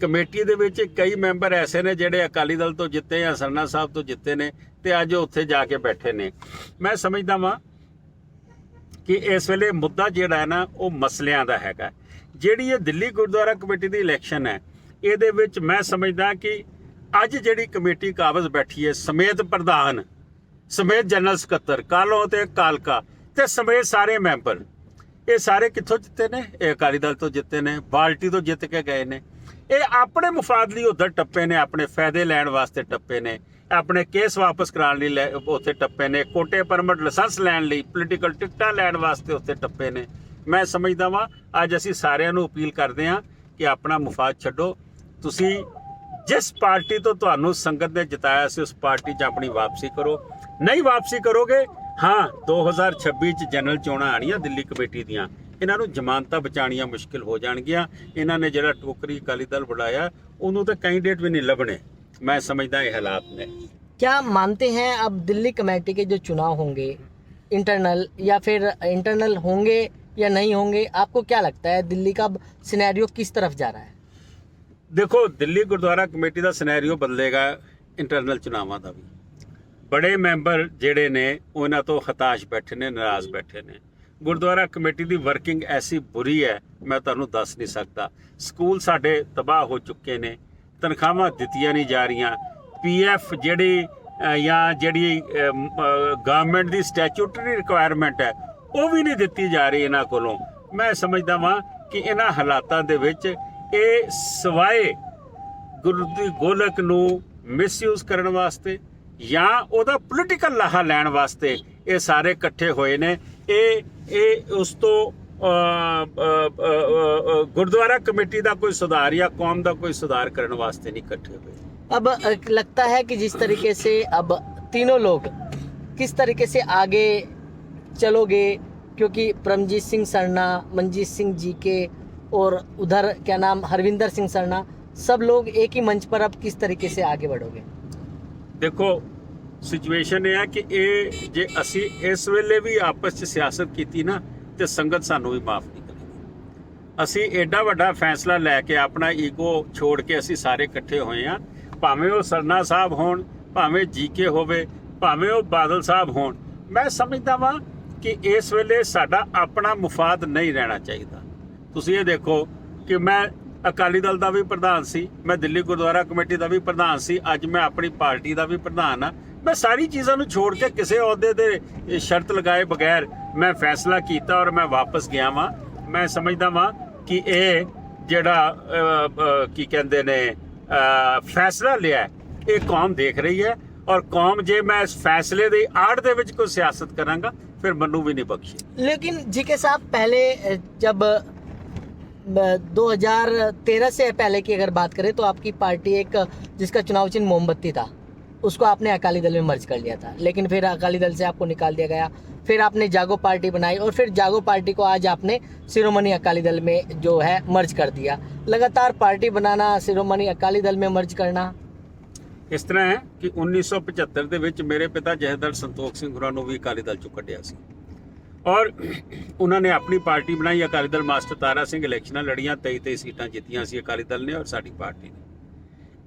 ਕਮੇਟੀ ਦੇ ਵਿੱਚ ਕਈ ਮੈਂਬਰ ਐਸੇ ਨੇ ਜਿਹੜੇ ਅਕਾਲੀ ਦਲ ਤੋਂ ਜਿੱਤੇ ਜਾਂ ਸਰਨਾ ਸਾਹਿਬ ਤੋਂ ਜਿੱਤੇ ਨੇ ਤੇ ਅੱਜ ਉੱਥੇ ਜਾ ਕੇ ਬੈਠੇ ਨੇ। ਮੈਂ ਸਮਝਦਾ ਵਾਂ ਕਿ ਇਸ ਵੇਲੇ ਮੁੱਦਾ ਜਿਹੜਾ ਹੈ ਨਾ, ਉਹ ਮਸਲਿਆਂ ਦਾ ਹੈਗਾ। ਜਿਹੜੀ ਇਹ ਦਿੱਲੀ ਗੁਰਦੁਆਰਾ ਕਮੇਟੀ ਦੀ ਇਲੈਕਸ਼ਨ ਹੈ, ਇਹਦੇ ਵਿੱਚ ਮੈਂ ਸਮਝਦਾ ਕਿ ਅੱਜ ਜਿਹੜੀ ਕਮੇਟੀ ਕਾਬਜ਼ ਬੈਠੀ ਹੈ, ਸਮੇਤ ਪ੍ਰਧਾਨ, ਸਮੇਤ ਜਨਰਲ ਸਕੱਤਰ ਕਾਲੋ ਤੇ ਕਾਲਕਾ ਤੇ ਸਮੇਤ ਸਾਰੇ ਮੈਂਬਰ, ਇਹ ਸਾਰੇ ਕਿੱਥੋਂ ਜਿੱਤੇ ਨੇ? ਇਹ ਅਕਾਲੀ ਦਲ ਤੋਂ ਜਿੱਤੇ ਨੇ, ਬਾਲਟੀ ਤੋਂ ਜਿੱਤ ਕੇ ਗਏ ਨੇ। ਇਹ ਆਪਣੇ ਮੁਫਾਦ ਲਈ ਉਧਰ ਟੱਪੇ ਨੇ, ਆਪਣੇ ਫਾਇਦੇ ਲੈਣ ਵਾਸਤੇ ਟੱਪੇ ਨੇ, ਆਪਣੇ ਕੇਸ ਵਾਪਸ ਕਰਾਉਣ ਲਈ ਲੈ- ਉੱਥੇ ਟੱਪੇ ਨੇ, ਕੋਟੇ ਪਰਮਿਟ ਲਾਇਸੈਂਸ ਲੈਣ ਲਈ ਪੋਲੀਟੀਕਲ ਟਿਕਟਾਂ ਲੈਣ ਵਾਸਤੇ ਉੱਥੇ ਟੱਪੇ ਨੇ। ਮੈਂ ਸਮਝਦਾ ਵਾਂ, ਅੱਜ ਅਸੀਂ ਸਾਰਿਆਂ ਨੂੰ ਅਪੀਲ ਕਰਦੇ ਹਾਂ ਕਿ ਆਪਣਾ ਮੁਫਾਦ ਛੱਡੋ। ਤੁਸੀਂ ਜਿਸ ਪਾਰਟੀ ਤੋਂ ਤੁਹਾਨੂੰ ਸੰਗਤ ਨੇ ਜਿਤਾਇਆ ਸੀ, ਉਸ ਪਾਰਟੀ 'ਚ ਆਪਣੀ ਵਾਪਸੀ ਕਰੋ। ਨਹੀਂ ਵਾਪਸੀ ਕਰੋਗੇ, ਹਾਂ 2026 'ਚ ਜਨਰਲ ਚੋਣਾਂ ਆਣੀਆਂ ਦਿੱਲੀ ਕਮੇਟੀ ਦੀਆਂ। ਇਹਨਾਂ ਨੂੰ ਜ਼ਮਾਨਤਾਂ ਬਚਾਣੀਆਂ ਮੁਸ਼ਕਿਲ ਹੋ ਜਾਣਗੀਆਂ ਇਹਨਾਂ ਨੇ ਜਿਹੜਾ ਟੋਕਰੀ ਅਕਾਲੀ ਦਲ ਬਣਾਇਆ ਉਹਨੂੰ ਤਾਂ ਕੈਂਡੀਡੇਟ ਵੀ ਨਹੀਂ ਲੱਭਣੇ ਮੈਂ ਸਮਝਦਾ ਇਹ ਹਾਲਾਤ ਨੇ क्या मानते हैं अब दिल्ली कमेटी के जो चुनाव होंगे इंटरनल या फिर इंटरनल होंगे या नहीं होंगे आपको क्या लगता है दिल्ली का सिनेरियो किस तरफ जा रहा है ਦੇਖੋ ਦਿੱਲੀ ਗੁਰਦੁਆਰਾ ਕਮੇਟੀ ਦਾ ਸਿਨੈਰੀਓ ਬਦਲੇਗਾ ਇੰਟਰਨਲ ਚੁਣਾਵਾਂ ਦਾ ਵੀ ਬੜੇ ਮੈਂਬਰ ਜਿਹੜੇ ਨੇ ਉਹਨਾਂ ਤੋਂ ਹਤਾਸ਼ ਬੈਠੇ ਨੇ ਨਾਰਾਜ਼ ਬੈਠੇ ਨੇ ਗੁਰਦੁਆਰਾ ਕਮੇਟੀ ਦੀ ਵਰਕਿੰਗ ਐਸੀ ਬੁਰੀ ਹੈ, ਮੈਂ ਤੁਹਾਨੂੰ ਦੱਸ ਨਹੀਂ ਸਕਦਾ। ਸਕੂਲ ਸਾਡੇ ਤਬਾਹ ਹੋ ਚੁੱਕੇ ਨੇ, ਤਨਖਾਹਾਂ ਦਿੱਤੀਆਂ ਨਹੀਂ ਜਾ ਰਹੀਆਂ। ਪੀਐਫ ਜਿਹੜੀ ਜਾਂ ਜਿਹੜੀ ਗਵਰਨਮੈਂਟ ਦੀ ਸਟੈਚੂਟਰੀ ਰਿਕੁਆਇਰਮੈਂਟ ਹੈ, ਉਹ ਵੀ ਨਹੀਂ ਦਿੱਤੀ ਜਾ ਰਹੀ ਇਹਨਾਂ ਕੋਲੋਂ। ਮੈਂ ਸਮਝਦਾ ਵਾਂ ਕਿ ਇਹਨਾਂ ਹਾਲਾਤਾਂ ਦੇ ਵਿੱਚ ਇਹ ਸਵਾਏ ਗੁਰੂ ਦੀ ਗੋਲਕ ਨੂੰ ਮਿਸਯੂਜ਼ ਕਰਨ ਵਾਸਤੇ ਜਾਂ ਉਹਦਾ ਪੋਲੀਟੀਕਲ ਲਾਹਾ ਲੈਣ ਵਾਸਤੇ ਇਹ ਸਾਰੇ ਇਕੱਠੇ ਹੋਏ ਨੇ। ਇਹ ਇਹ ਉਸ ਤੋਂ ਅ, ਅ, ਅ, ਅ, ਅ, ਗੁਰਦੁਆਰਾ ਕਮੇਟੀ ਦਾ ਕੋਈ ਸੁਧਾਰ ਜਾਂ ਕੌਮ ਦਾ ਕੋਈ ਸੁਧਾਰ ਕਰਨ ਵਾਸਤੇ ਨਹੀਂ ਇਕੱਠੇ ਹੋਏ अब अ, लगता है कि जिस तरीके से अब तीनों लोग किस तरीके से आगे चलोगे क्योंकि परमजीत सिंह सरना मनजीत सिंह जी के और उधर क्या नाम हरविंदर सिंह सरना सब लोग एक ही मंच पर अब किस तरीके से आगे बढ़ोगे ਦੇਖੋ ਸਿਚੁਏਸ਼ਨ ਇਹ ਹੈ ਕਿ ਇਹ ਜੇ ਅਸੀਂ ਇਸ ਵੇਲੇ ਵੀ ਆਪਸ 'ਚ ਸਿਆਸਤ ਕੀਤੀ ਨਾ, ਤੇ ਸੰਗਤ ਸਾਨੂੰ ਵੀ ਮਾਫ ਨਹੀਂ ਕਰੇਗੀ। ਅਸੀਂ ਐਡਾ ਵੱਡਾ ਫੈਸਲਾ ਲੈ ਕੇ ਆਪਣਾ ਈਗੋ ਛੋੜ ਕੇ ਅਸੀਂ ਸਾਰੇ ਇਕੱਠੇ ਹੋਏ ਆ ਭਾਵੇਂ ਉਹ ਸਰਨਾ ਸਾਹਿਬ ਹੋਣ, ਭਾਵੇਂ ਜੀਕੇ ਹੋਵੇ, ਭਾਵੇਂ ਉਹ ਬਾਦਲ ਸਾਹਿਬ ਹੋਣ, ਮੈਂ ਸਮਝਦਾ ਵਾਂ ਕਿ ਇਸ ਵੇਲੇ ਸਾਡਾ ਆਪਣਾ ਮੁਫਾਦ ਨਹੀਂ ਰਹਿਣਾ ਚਾਹੀਦਾ। ਤੁਸੀਂ ਇਹ ਦੇਖੋ ਕਿ ਮੈਂ ਅਕਾਲੀ ਦਲ ਦਾ ਵੀ ਪ੍ਰਧਾਨ ਸੀ, ਮੈਂ ਦਿੱਲੀ ਗੁਰਦੁਆਰਾ ਕਮੇਟੀ ਦਾ ਵੀ ਪ੍ਰਧਾਨ ਸੀ, ਅੱਜ ਮੈਂ ਆਪਣੀ ਪਾਰਟੀ ਦਾ ਵੀ ਪ੍ਰਧਾਨ ਆ ਮੈਂ ਸਾਰੀ ਚੀਜ਼ਾਂ ਨੂੰ ਛੋੜ ਕੇ ਕਿਸੇ ਅਹੁਦੇ ਤੇ ਸ਼ਰਤ ਲਗਾਏ ਬਗੈਰ ਮੈਂ ਫੈਸਲਾ ਕੀਤਾ ਔਰ ਮੈਂ ਵਾਪਸ ਗਿਆ ਵਾਂ ਮੈਂ ਸਮਝਦਾ ਵਾਂ ਕਿ ਇਹ ਜਿਹੜਾ ਅ, ਅ, ਕੀ ਕਹਿੰਦੇ ਨੇ ਅ, ਫੈਸਲਾ ਲਿਆ ਹੈ, ਇਹ ਕੌਮ ਦੇਖ ਰਹੀ ਹੈ ਔਰ ਕੌਮ ਜੇ ਮੈਂ ਇਸ ਫੈਸਲੇ ਦੀ ਆੜ ਦੇ ਵਿੱਚ ਕੋਈ ਸਿਆਸਤ ਕਰਾਂਗਾ ਫਿਰ ਮੈਨੂੰ ਵੀ ਨਹੀਂ ਬਖਸ਼ੀ लेकिन जीके साहब पहले अ, जब अ, 2013 से पहले की अगर बात करें तो आपकी पार्टी एक जिसका चुनाव चिन्ह मोमबत्ती था उसको आपने अकाली दल में मर्ज कर लिया था लेकिन फिर अकाली दल से आपको निकाल दिया गया फिर आपने जागो पार्टी बनाई और फिर जागो पार्टी को आज आपने शिरोमणि अकाली दल में जो है मर्ज कर दिया लगातार पार्टी बनाना शिरोमणि अकाली दल में मर्ज करना ਇਸ ਤਰ੍ਹਾਂ ਹੈ ਕਿ 1975 ਦੇ ਵਿੱਚ ਮੇਰੇ ਪਿਤਾ ਜਹਦਰ ਸੰਤੋਖ ਸਿੰਘ ਹੋਰਾਂ ਨੂੰ ਵੀ ਅਕਾਲੀ ਦਲ ਚੋਂ ਕੱਢਿਆ ਸੀ ਔਰ ਉਹਨਾਂ ਨੇ ਆਪਣੀ ਪਾਰਟੀ ਬਣਾਈ ਅਕਾਲੀ ਦਲ ਮਾਸਟਰ ਤਾਰਾ ਸਿੰਘ ਇਲੈਕਸ਼ਨਾਂ ਲੜੀਆਂ 23 23 ਸੀਟਾਂ ਜਿੱਤੀਆਂ ਸੀ ਅਕਾਲੀ ਦਲ ਨੇ ਔਰ ਸਾਡੀ ਪਾਰਟੀ ਨੇ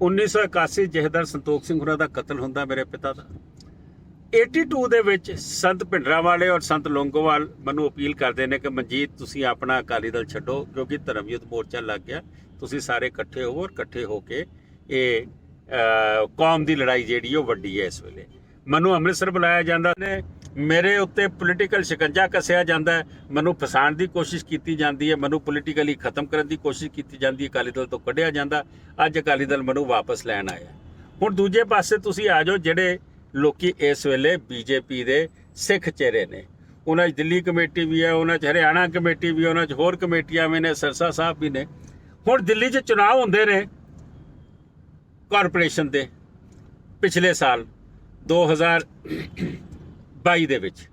1981 ਜਹਦਰ ਸੰਤੋਖ ਸਿੰਘ ਹੋਰਾਂ ਦਾ ਕਤਲ ਹੁੰਦਾ ਮੇਰੇ ਪਿਤਾ ਦਾ। 82 ਦੇ ਵਿੱਚ ਸੰਤ ਭਿੰਡਰਾਂ ਵਾਲੇ ਔਰ ਸੰਤ ਲੋਂਗੋਵਾਲ ਮੈਨੂੰ ਅਪੀਲ ਕਰਦੇ ਨੇ ਕਿ ਮਨਜੀਤ, ਤੁਸੀਂ ਆਪਣਾ ਅਕਾਲੀ ਦਲ ਛੱਡੋ, ਕਿਉਂਕਿ ਧਰਮਯੁੱਧ ਮੋਰਚਾ ਲੱਗ ਗਿਆ। ਤੁਸੀਂ ਸਾਰੇ ਇਕੱਠੇ ਹੋਵੋ ਔਰ ਇਕੱਠੇ ਹੋ ਕੇ ਇਹ ਕੌਮ ਦੀ ਲੜਾਈ ਜਿਹੜੀ ਉਹ ਵੱਡੀ ਹੈ ਇਸ ਵੇਲੇ। ਮੈਨੂੰ ਅੰਮ੍ਰਿਤਸਰ ਬੁਲਾਇਆ ਜਾਂਦਾ ਨੇ। ਮੇਰੇ ਉੱਤੇ ਪੋਲੀਟੀਕਲ ਸ਼ਿਕੰਜਾ ਕੱਸਿਆ ਜਾਂਦਾ ਹੈ। ਮੈਨੂੰ ਫਸਾਉਣ ਦੀ ਕੋਸ਼ਿਸ਼ ਕੀਤੀ ਜਾਂਦੀ ਹੈ। ਮੈਨੂੰ ਪੋਲੀਟੀਕਲੀ ਖਤਮ ਕਰਨ ਦੀ ਕੋਸ਼ਿਸ਼ ਕੀਤੀ ਜਾਂਦੀ ਹੈ। ਅਕਾਲੀ ਦਲ ਤੋਂ ਕੱਢਿਆ ਜਾਂਦਾ। ਅੱਜ ਅਕਾਲੀ ਦਲ ਮੈਨੂੰ ਵਾਪਸ ਲੈਣ ਆਇਆ ਹੁਣ ਦੂਜੇ ਪਾਸੇ ਤੁਸੀਂ ਆ ਜਾਓ, ਜਿਹੜੇ ਲੋਕੀ ਇਸ ਵੇਲੇ ਬੀਜੇਪੀ ਦੇ ਸਿੱਖ ਚਿਹਰੇ ਨੇ। ਉਹਨਾਂ 'ਚ ਦਿੱਲੀ ਕਮੇਟੀ ਵੀ ਹੈ, ਉਹਨਾਂ 'ਚ ਹਰਿਆਣਾ ਕਮੇਟੀ ਵੀ ਉਹਨਾਂ 'ਚ ਹੋਰ ਕਮੇਟੀਆਂ ਵੀ ਨੇ, ਸਰਸਾ ਸਾਹਿਬ ਵੀ ਨੇ। ਹੁਣ ਦਿੱਲੀ 'ਚ ਚੁਣਾਵ ਹੁੰਦੇ ਨੇ ਕਾਰਪੋਰੇਸ਼ਨ ਦੇ। ਪਿਛਲੇ ਸਾਲ 2022 ਦੇ ਵਿੱਚ।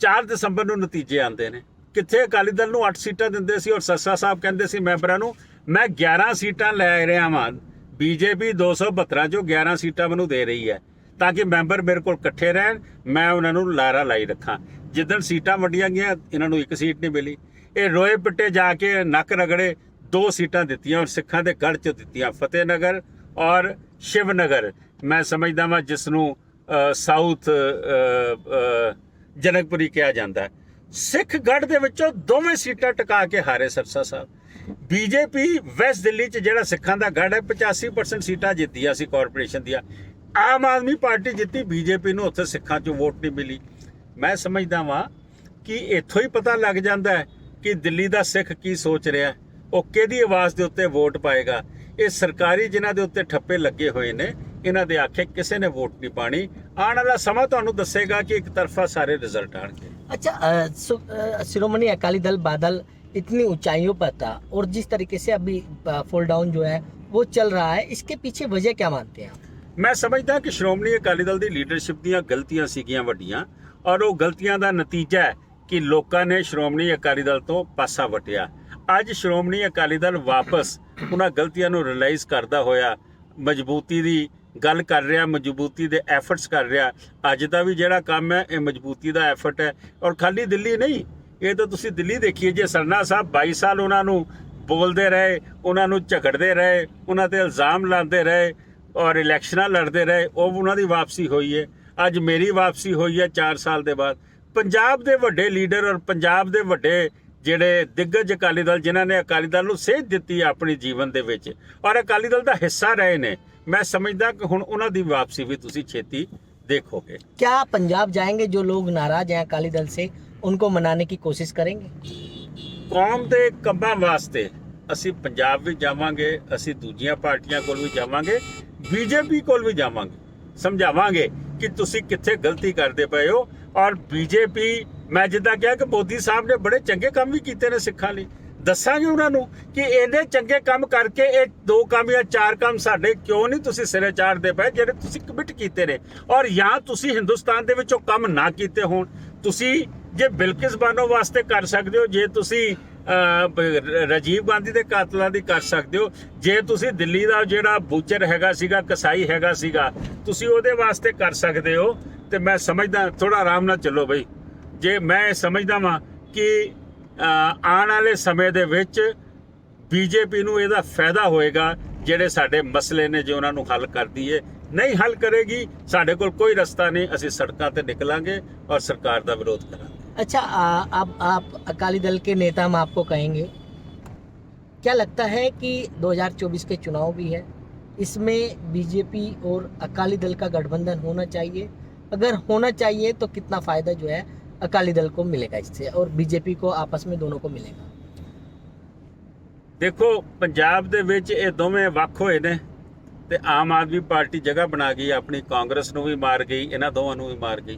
4 ਦਸੰਬਰ ਨੂੰ ਨਤੀਜੇ ਆਉਂਦੇ ਨੇ। ਕਿੱਥੇ? ਅਕਾਲੀ ਦਲ ਨੂੰ 8 ਸੀਟਾਂ ਦਿੰਦੇ ਸੀ ਔਰ ਸੱਸਾ ਸਾਹਿਬ ਕਹਿੰਦੇ ਸੀ ਮੈਂਬਰਾਂ ਨੂੰ, ਮੈਂ 11 ਸੀਟਾਂ ਲੈ ਰਿਹਾ ਵਾਂ। ਬੀਜੇਪੀ 272 ਚੋਂ 11 ਸੀਟਾਂ ਮੈਨੂੰ ਦੇ ਰਹੀ ਹੈ, ਤਾਂ ਕਿ ਮੈਂਬਰ ਮੇਰੇ ਕੋਲ ਇਕੱਠੇ ਰਹਿਣ, ਮੈਂ ਉਹਨਾਂ ਨੂੰ ਲਾਰਾ ਲਾਈ ਰੱਖਾਂ। ਜਿੱਦਣ ਸੀਟਾਂ ਵੰਡੀਆਂ ਗਈਆਂ, ਇਹਨਾਂ ਨੂੰ ਇੱਕ ਸੀਟ ਨਹੀਂ ਮਿਲੀ। ਇਹ ਰੋਏ ਪਿੱਟੇ ਜਾ ਕੇ ਨੱਕ ਰਗੜੇ ਦੋ ਸੀਟਾਂ ਦਿੱਤੀਆਂ ਔਰ ਸਿੱਖਾਂ ਦੇ ਗੜ ਚ ਦਿੱਤੀਆਂ। ਫਤਿਹਨਗਰ ਔਰ ਸ਼ਿਵਨਗਰ। ਮੈਂ ਸਮਝਦਾ ਵਾਂ ਜਿਸ ਨੂੰ ਸਾਊਥ ਜਨਕਪੁਰੀ ਕਿਹਾ ਜਾਂਦਾ ਹੈ। ਸਿੱਖ ਗੜ ਦੇ ਵਿੱਚੋਂ ਦੋਵੇਂ ਸੀਟਾਂ ਟਿਕਾ ਕੇ ਹਾਰੇ ਸਰਸਾ ਸਾਹਿਬ। ਬੀਜੇਪੀ ਵੈਸਟ ਦਿੱਲੀ 'ਚ ਜਿਹੜਾ ਸਿੱਖਾਂ ਦਾ ਗੜ ਹੈ 85% ਸੀਟਾਂ ਜਿੱਤੀਆਂ ਸੀ ਕਾਰਪੋਰੇਸ਼ਨ ਦੀਆਂ। ਆਮ ਆਦਮੀ ਪਾਰਟੀ ਜਿੱਤੀ, ਬੀਜੇਪੀ ਨੂੰ ਉੱਥੇ ਸਿੱਖਾਂ 'ਚੋਂ ਵੋਟ ਨਹੀਂ ਮਿਲੀ। ਮੈਂ ਸਮਝਦਾ ਵਾਂ ਕਿ ਇੱਥੋਂ ਹੀ ਪਤਾ ਲੱਗ ਜਾਂਦਾ ਹੈ ਕਿ ਦਿੱਲੀ ਦਾ ਸਿੱਖ ਕੀ ਸੋਚ ਰਿਹਾ ਉਹ ਕਿਹਦੀ ਆਵਾਜ਼ ਦੇ ਉੱਤੇ ਵੋਟ ਪਾਏਗਾ? ਇਹ ਸਰਕਾਰੀ ਜਿਨ੍ਹਾਂ ਦੇ ਉੱਤੇ ਠੱਪੇ ਲੱਗੇ ਹੋਏ ਨੇ ਇਹਨਾਂ ਦੇ ਆਖੇ ਕਿਸੇ ਨੇ ਵੋਟ ਨਹੀਂ ਪਾਣੀ ਆਉਣ ਵਾਲਾ ਸਮਾਂ ਤੁਹਾਨੂੰ ਦੱਸੇਗਾ ਕਿ ਇੱਕ ਤਰਫਾ ਸਾਰੇ ਰਿਜ਼ਲਟ ਆਣਗੇ अच्छा अ, सु- अ, शिरोमणि अकाली दल बादल इतनी ऊंचाइयों पर था और जिस तरीके से अभी फॉल डाउन जो है वो चल रहा है इसके पीछे वजह क्या मानते हैं आप ਮੈਂ ਸਮਝਦਾ ਕਿ ਸ਼੍ਰੋਮਣੀ ਅਕਾਲੀ ਦਲ ਦੀ ਲੀਡਰਸ਼ਿਪ ਦੀਆਂ ਗਲਤੀਆਂ ਸੀਗੀਆਂ ਵੱਡੀਆਂ ਔਰ ਉਹ ਗਲਤੀਆਂ ਦਾ ਨਤੀਜਾ ਹੈ ਕਿ ਲੋਕਾਂ ਨੇ ਸ਼੍ਰੋਮਣੀ ਅਕਾਲੀ ਦਲ ਤੋਂ ਪਾਸਾ ਵਟਿਆ ਅੱਜ ਸ਼੍ਰੋਮਣੀ ਅਕਾਲੀ ਦਲ ਵਾਪਸ ਉਹਨਾਂ ਗਲਤੀਆਂ ਨੂੰ ਰਿਅਲਾਈਜ਼ ਕਰਦਾ ਹੋਇਆ ਮਜ਼ਬੂਤੀ ਦੀ ਗੱਲ ਕਰ ਰਿਹਾ, ਮਜ਼ਬੂਤੀ ਦੇ ਐਫਰਟਸ ਕਰ ਰਿਹਾ, ਅੱਜ ਦਾ ਵੀ ਜਿਹੜਾ ਕੰਮ ਹੈ, ਇਹ ਮਜ਼ਬੂਤੀ ਦਾ ਐਫਰਟ ਹੈ। ਔਰ ਖਾਲੀ ਦਿੱਲੀ ਨਹੀਂ, ਇਹ ਤਾਂ ਤੁਸੀਂ ਦਿੱਲੀ ਦੇਖੀਏ, ਜੇ ਸਰਨਾ ਸਾਹਿਬ 22 ਸਾਲ ਉਹਨਾਂ ਨੂੰ ਬੋਲਦੇ ਰਹੇ, ਉਹਨਾਂ ਨੂੰ ਝਗੜਦੇ ਰਹੇ, ਉਹਨਾਂ ਤੇ ਇਲਜ਼ਾਮ ਲਾਉਂਦੇ ਰਹੇ ਔਰ ਇਲੈਕਸ਼ਨਾਂ ਲੜਦੇ ਰਹੇ, ਉਹ ਉਹਨਾਂ ਦੀ ਵਾਪਸੀ ਹੋਈ ਹੈ। ਅੱਜ ਮੇਰੀ ਵਾਪਸੀ ਹੋਈ ਹੈ 4 ਸਾਲ ਦੇ ਬਾਅਦ। ਪੰਜਾਬ ਦੇ ਵੱਡੇ ਲੀਡਰ ਔਰ ਪੰਜਾਬ ਦੇ ਵੱਡੇ ਜਿਹੜੇ ਦਿੱਗਜ ਅਕਾਲੀ ਦਲ, ਜਿਨ੍ਹਾਂ ਨੇ ਅਕਾਲੀ ਦਲ ਨੂੰ ਸੇਧ ਦਿੱਤੀ ਆਪਣੀ ਜੀਵਨ ਦੇ ਵਿੱਚ, ਔਰ ਅਕਾਲੀ ਦਲ ਦਾ ਹਿੱਸਾ ਰਹੇ ਨੇ। ਮੈਂ ਸਮਝਦਾ ਕਿ ਹੁਣ ਉਹਨਾਂ ਦੀ ਵਾਪਸੀ ਵੀ ਤੁਸੀਂ ਛੇਤੀ ਦੇਖੋਗੇ क्या पंजाब जाएंगे जो लोग नाराज हैं अकाली दल से उनको मनाने की कोशिश करेंगे ਕੌਮ ਦੇ ਕੰਮਾਂ ਵਾਸਤੇ ਅਸੀਂ ਪੰਜਾਬ ਵੀ ਜਾਵਾਂਗੇ ਅਸੀਂ ਦੂਜੀਆਂ ਪਾਰਟੀਆਂ ਕੋਲ ਵੀ ਜਾਵਾਂਗੇ ਬੀਜੇਪੀ ਕੋਲ ਵੀ ਜਾਵਾਂਗੇ ਸਮਝਾਵਾਂਗੇ ਕਿ ਤੁਸੀਂ ਕਿੱਥੇ ਗਲਤੀ ਕਰਦੇ ਪਏ ਹੋ ਔਰ ਬੀਜੇਪੀ ਮੈਂ ਜਿੱਦਾਂ ਕਿਹਾ ਕਿ ਮੋਦੀ ਸਾਹਿਬ ਨੇ ਬੜੇ ਚੰਗੇ ਕੰਮ ਵੀ ਕੀਤੇ ਨੇ ਸਿੱਖਾਂ ਲਈ ਦੱਸਾਂਗੇ ਉਹਨਾਂ ਨੂੰ ਕਿ ਇਹਨੇ ਚੰਗੇ ਕੰਮ ਕਰਕੇ ਇਹ ਦੋ ਕੰਮ ਜਾਂ ਚਾਰ ਕੰਮ ਸਾਡੇ ਕਿਉਂ ਨਹੀਂ ਤੁਸੀਂ ਸਿਰੇ ਚਾੜਦੇ ਪਏ ਜਿਹੜੇ ਤੁਸੀਂ ਕਮਿਟ ਕੀਤੇ ਨੇ? ਔਰ ਜਾਂ ਤੁਸੀਂ ਹਿੰਦੁਸਤਾਨ ਦੇ ਵਿੱਚ ਉਹ ਕੰਮ ਨਾ ਕੀਤੇ ਹੋਣ, ਤੁਸੀਂ ਜੇ ਬਿਲਕਿਸ ਬਾਨੋ ਵਾਸਤੇ ਕਰ ਸਕਦੇ ਹੋ, ਜੇ ਤੁਸੀਂ ਰਾਜੀਵ ਗਾਂਧੀ ਦੇ ਕਾਤਲਾਂ ਦੀ ਕਰ ਸਕਦੇ ਹੋ, ਜੇ ਤੁਸੀਂ ਦਿੱਲੀ ਦਾ ਜਿਹੜਾ ਬੂਚਰ ਹੈਗਾ ਸੀਗਾ, ਕਸਾਈ ਹੈਗਾ ਸੀਗਾ, ਤੁਸੀਂ ਉਹਦੇ ਵਾਸਤੇ ਕਰ ਸਕਦੇ ਹੋ। ਤੇ ਮੈਂ ਸਮਝਦਾ ਥੋੜਾ ਆਰਾਮ ਨਾਲ ਚੱਲੋ ਬਈ। ਜੇ ਮੈਂ ਇਹ ਸਮਝਦਾ ਵਾਂ ਕਿ ਆਉਣ ਵਾਲੇ ਸਮੇਂ ਦੇ ਵਿੱਚ ਬੀਜੇਪੀ ਨੂੰ ਇਹਦਾ ਫਾਇਦਾ ਹੋਏਗਾ ਜਿਹੜੇ ਸਾਡੇ ਮਸਲੇ ਨੇ ਜੇ ਉਹਨਾਂ ਨੂੰ ਹੱਲ ਕਰਦੀ ਏ ਨਹੀਂ ਹੱਲ ਕਰੇਗੀ ਸਾਡੇ ਕੋਲ ਕੋਈ ਰਸਤਾ ਨਹੀਂ ਅਸੀਂ ਸੜਕਾਂ ਤੇ ਨਿਕਲਾਂਗੇ ਔਰ ਸਰਕਾਰ ਦਾ ਵਿਰੋਧ ਕਰਾਂਗੇ अच्छा आ, अब आप अकाली दल के नेता हम आपको कहेंगे क्या लगता है कि 2024 के चुनाव भी है इसमें बीजेपी और अकाली दल का गठबंधन होना चाहिए अगर होना चाहिए तो कितना फायदा जो है अकाली दल को मिलेगा इससे और बीजेपी को आपस में दोनों को मिलेगा ਦੇਖੋ ਪੰਜਾਬ ਦੇ ਵਿੱਚ ਇਹ ਦੋਵੇਂ ਵੱਖ ਹੋਏ ਨੇ ਤੇ ਆਮ ਆਦਮੀ ਪਾਰਟੀ ਜਗ੍ਹਾ ਬਣਾ ਗਈ ਆਪਣੀ ਕਾਂਗਰਸ ਨੂੰ ਵੀ ਮਾਰ ਗਈ ਇਹਨਾਂ ਦੋਵਾਂ ਨੂੰ ਵੀ ਮਾਰ ਗਈ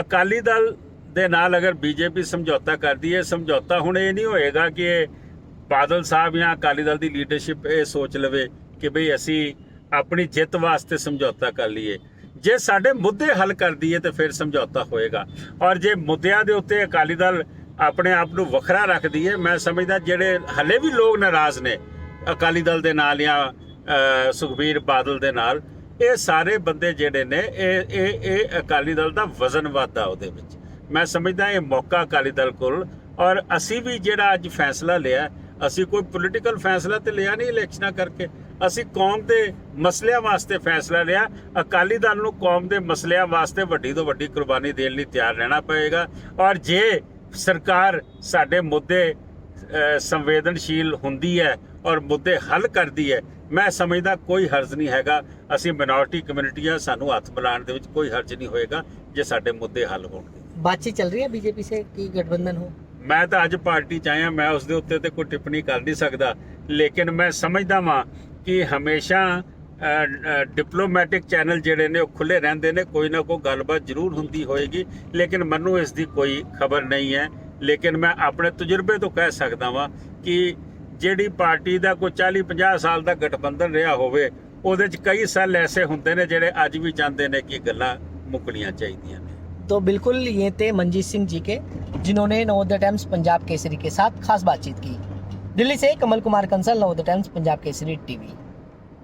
ਅਕਾਲੀ ਦਲ ਦੇ ਨਾਲ ਅਗਰ ਬੀਜੇਪੀ ਸਮਝੌਤਾ ਕਰਦੀ ਹੈ ਸਮਝੌਤਾ ਹੁਣ ਇਹ ਨਹੀਂ ਹੋਏਗਾ ਕਿ ਇਹ ਬਾਦਲ ਸਾਹਿਬ ਜਾਂ ਅਕਾਲੀ ਦਲ ਦੀ ਲੀਡਰਸ਼ਿਪ ਇਹ ਸੋਚ ਲਵੇ ਕਿ ਭਈ ਅਸੀਂ ਆਪਣੀ ਜਿੱਤ ਵਾਸਤੇ ਸਮਝੌਤਾ ਕਰ ਲਈਏ ਜੇ ਸਾਡੇ ਮੁੱਦੇ ਹੱਲ ਕਰਦੀ ਹੈ ਤੇ ਫਿਰ ਸਮਝੌਤਾ ਹੋਏਗਾ। ਔਰ ਜੇ ਮੁੱਦਿਆਂ ਦੇ ਉੱਤੇ ਅਕਾਲੀ ਦਲ ਆਪਣੇ ਆਪ ਨੂੰ ਵੱਖਰਾ ਰੱਖਦੀ ਹੈ ਮੈਂ ਸਮਝਦਾ ਜਿਹੜੇ ਹਲੇ ਵੀ ਲੋਕ ਨਾਰਾਜ਼ ਨੇ ਅਕਾਲੀ ਦਲ ਦੇ ਨਾਲ ਜਾਂ ਸੁਖਬੀਰ ਬਾਦਲ ਦੇ ਨਾਲ, ਇਹ ਸਾਰੇ ਬੰਦੇ ਜਿਹੜੇ ਨੇ, ਇਹ ਇਹ ਇਹ ਅਕਾਲੀ ਦਲ ਦਾ ਵਜ਼ਨ ਵਾਧਾ ਉਹਦੇ ਵਿੱਚ। ਮੈਂ ਸਮਝਦਾ ਇਹ ਮੌਕਾ ਅਕਾਲੀ ਦਲ ਕੋਲ। ਔਰ ਅਸੀਂ ਵੀ ਜਿਹੜਾ ਅੱਜ ਫੈਸਲਾ ਲਿਆ, ਅਸੀਂ ਕੋਈ ਪੋਲੀਟੀਕਲ ਫੈਸਲਾ ਤੇ ਲਿਆ ਨਹੀਂ ਇਲੈਕਸ਼ਨਾਂ ਕਰਕੇ। ਅਸੀਂ ਕੌਮ ਦੇ ਮਸਲਿਆਂ ਵਾਸਤੇ ਫੈਸਲਾ ਲਿਆ। ਅਕਾਲੀ ਦਲ ਨੂੰ ਕੌਮ ਦੇ ਮਸਲਿਆਂ ਵਾਸਤੇ ਵੱਡੀ ਤੋਂ ਵੱਡੀ ਕੁਰਬਾਨੀ ਦੇਣ ਲਈ ਤਿਆਰ ਰਹਿਣਾ ਪਏਗਾ। ਔਰ ਜੇ ਸਰਕਾਰ ਸਾਡੇ ਮੁੱਦੇ ਸੰਵੇਦਨਸ਼ੀਲ ਹੁੰਦੀ ਹੈ ਔਰ ਮੁੱਦੇ ਹੱਲ ਕਰਦੀ ਹੈ ਮੈਂ ਸਮਝਦਾ ਕੋਈ ਹਰਜ ਨਹੀਂ ਹੈਗਾ। ਅਸੀਂ ਮਿਨੋਰਟੀ ਕਮਿਊਨਿਟੀ ਆ ਸਾਨੂੰ ਹੱਥ ਮਿਲਾਉਣ ਦੇ ਵਿੱਚ ਕੋਈ ਹਰਜ ਨਹੀਂ ਹੋਏਗਾ ਜੇ ਸਾਡੇ ਮੁੱਦੇ ਹੱਲ ਹੋਣਗੇ। ਬਾਤਚੀਤ ਚੱਲ ਰਹੀ ਹੈ ਬੀਜੇਪੀ ਸੇ? ਕੀ ਗਠਬੰਧਨ ਹੋ? ਮੈਂ ਤਾਂ ਅੱਜ ਪਾਰਟੀ ਚ ਆਇਆ ਮੈਂ ਉਸ ਦੇ ਉੱਤੇ ਤੇ ਕੋਈ ਟਿੱਪਣੀ ਕਰ ਨਹੀਂ ਸਕਦਾ। ਲੇਕਿਨ ਮੈਂ ਸਮਝਦਾ ਵਾਂ ਕਿ ਹਮੇਸ਼ਾ ਡਿਪਲੋਮੈਟਿਕ ਚੈਨਲ ਜਿਹੜੇ ਨੇ ਉਹ ਖੁੱਲੇ ਰਹਿੰਦੇ ਨੇ ਕੋਈ ਨਾ ਕੋਈ ਗੱਲਬਾਤ ਜ਼ਰੂਰ ਹੁੰਦੀ ਹੋਏਗੀ ਲੇਕਿਨ ਮੈਨੂੰ ਇਸ ਦੀ ਕੋਈ ਖਬਰ ਨਹੀਂ ਹੈ ਲੇਕਿਨ ਮੈਂ ਆਪਣੇ ਤਜਰਬੇ ਤੋਂ ਕਹਿ ਸਕਦਾ ਵਾਂ ਕਿ ਜਿਹੜੀ ਪਾਰਟੀ ਦਾ ਕੋਈ 40 50 ਸਾਲ ਦਾ ਗਠਬੰਧਨ ਰਿਹਾ ਹੋਵੇ ਉਹਦੇ ਚ ਕਈ ਸਾਲ ਐਸੇ ਹੁੰਦੇ ਨੇ ਜਿਹੜੇ ਅੱਜ ਵੀ ਚਾਹੁੰਦੇ ਨੇ ਕਿ ਗੱਲਾਂ ਮੁੱਕਣੀਆਂ ਚਾਹੀਦੀਆਂ ਨੇ तो बिल्कुल ये थे मंजीत सिंह जी के जिन्होंने नवोदय टाइम्स पंजाब केसरी के साथ खास बातचीत की दिल्ली से कमल कुमार कंसल नवोदय टाइम्स पंजाब केसरी टीवी